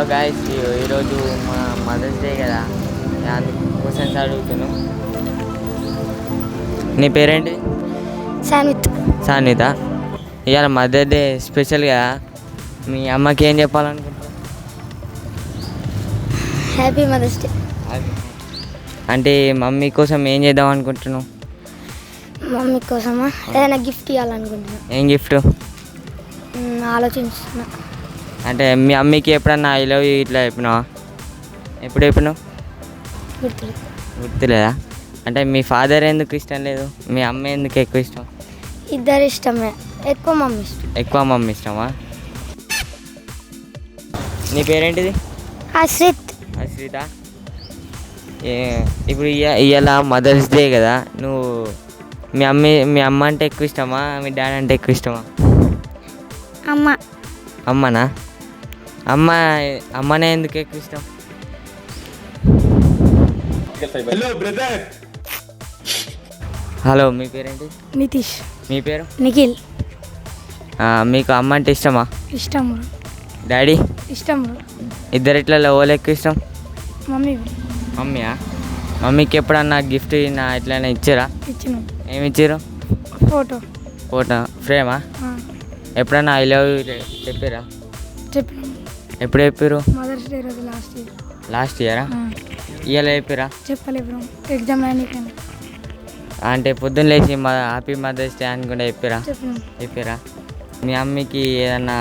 Guys ఈరోజు మా mothers day కదా. క్వశ్చన్స్ అడుగుతున్నాను నీ పేరేంటి? సాన్విత్. సాన్విత. ఇవాళ మదర్ డే స్పెషల్ కదా. మీ అమ్మకి ఏం చెప్పాలనుకుంటున్నావు? హ్యాపీ మదర్స్ డే అంటే మమ్మీ కోసం ఏం చేద్దాం అనుకుంటున్నావు? మమ్మీ కోసమా? ఏదైనా గిఫ్ట్ ఇవ్వాలనుకుంటున్నా. ఏం గిఫ్ట్ ఆలోచిస్తున్నా అంటే మీ అమ్మకి ఎప్పుడన్నా ఐ లవ్ ఇట్లా చెప్పినావా? ఎప్పుడు చెప్పినావు? గుర్తులేదు? అంటే మీ ఫాదర్ ఎందుకు ఇష్టం లేదు? మీ అమ్మ ఎందుకు ఎక్కువ ఇష్టం? ఇద్దరు ఇష్టమే. ఎక్కువ మమ్మీ ఇష్టం. ఎక్కువ మమ్మీ ఇష్టమా? నీ పేరేంటిది? అశ్రిత్ అశ్రిత ఇప్పుడు ఇవాళ మదర్స్ డే కదా నువ్వు మీ అమ్మ మీ అమ్మ అంటే ఎక్కువ ఇష్టమా? మీ డాడీ అంటే ఎక్కువ ఇష్టమా? అమ్మ. అమ్మనా? అమ్మ అమ్మనే ఎందుకు ఎక్కువ ఇష్టం హలో మీ పేరేంటి? నితీష్. మీ పేరు? నిఖిల్. ఆ, మీకు అమ్మ అంటే ఇష్టమా? ఇష్టం. డాడీ ఇష్టం. ఇద్దరు ఇట్లా ఎవరు ఎక్కువ ఇష్టం మమ్మీ. మమ్మీయా? మమ్మీకి ఎప్పుడన్నా గిఫ్ట్ నా ఎట్లయినా ఇచ్చారా? ఇచ్చిన. ఏమి ఇచ్చారు ఫోటో. ఫోటో? ఫ్రేమా? ఎప్పుడన్నా ఐ లవ్ యూ చెప్పారా చెప్పిన. ఎప్పుడు చెప్పారు మదర్స్ డే రోజు లాస్ట్ లాస్ట్ ఇయరా ఇవాళ చెప్పారా చెప్పలేదు ఎగ్జామ్ అని. అంటే పొద్దున్న లేచి మా హ్యాపీ మదర్స్ డే అనుకుంటే చెప్పారా చెప్పారా మీ అమ్మకి ఏదన్నా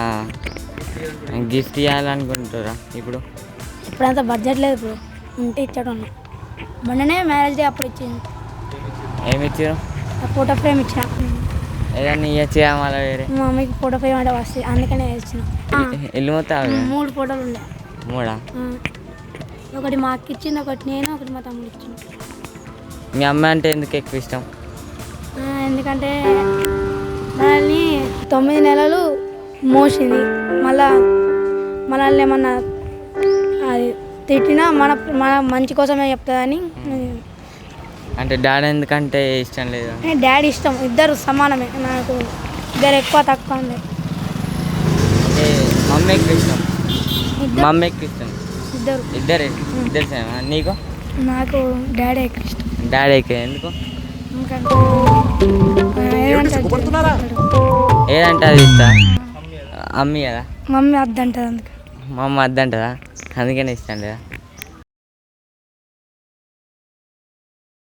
గిఫ్ట్ ఇవ్వాలనుకుంటారా ఇప్పుడు? ఇప్పుడంతా బడ్జెట్ లేదు బ్రో ఉంటే ఇచ్చాడు మొన్ననే మ్యారేజ్ డే అప్పుడు ఇచ్చింది ఏమి ఇచ్చారు ఫోటో ఫ్రేమ్ ఇచ్చిన. ఏదన్నా ఇవ్వచ్చు మళ్ళీ వేరే. మా మమ్మీకి ఫోటో ఫ్రేమ్ అంటే వస్తుంది అందుకనే ఇచ్చిన ఇల్లు మొత్తం? మూడు ఫోటోలు ఉండే. మూడా? ఒకటి మా అక్క ఇచ్చింది ఒకటి నేను ఒకటి మా తమ్ముడు ఇచ్చింది మీ అమ్మ అంటే ఎందుకు ఎక్కువ ఇష్టం? ఎందుకంటే మనల్ని తొమ్మిది నెలలు మోసింది. మళ్ళా మనల్ని ఏమన్నా అది తిట్టినా మన మన మంచి కోసమే చెప్తుందని అంటే డాడీ ఎందుకంటే ఇష్టం లేదు? డాడీ ఇష్టం. ఇద్దరు సమానమే. నాకు ఇద్దరు ఎక్కువ తక్కువ ఉంది అంటే మమ్మీ ఎక్కువ ఇష్టం? ఇద్దరు. మమ్మీ ఎక్కువ ఇష్టం? ఇద్దరు. ఇద్దరే? ఇద్దరు సేమా? నీకు? నాకు డాడీ ఎక్కువ ఇష్టం. డాడీ ఎక్కువ. ఎందుకు? ఏదంటే అది ఇస్తా? అమ్మి కదా? మమ్మీ వద్దంటది అందుకు. మా అమ్మ వద్దంటదా అందుకనే ఇష్టం లేదా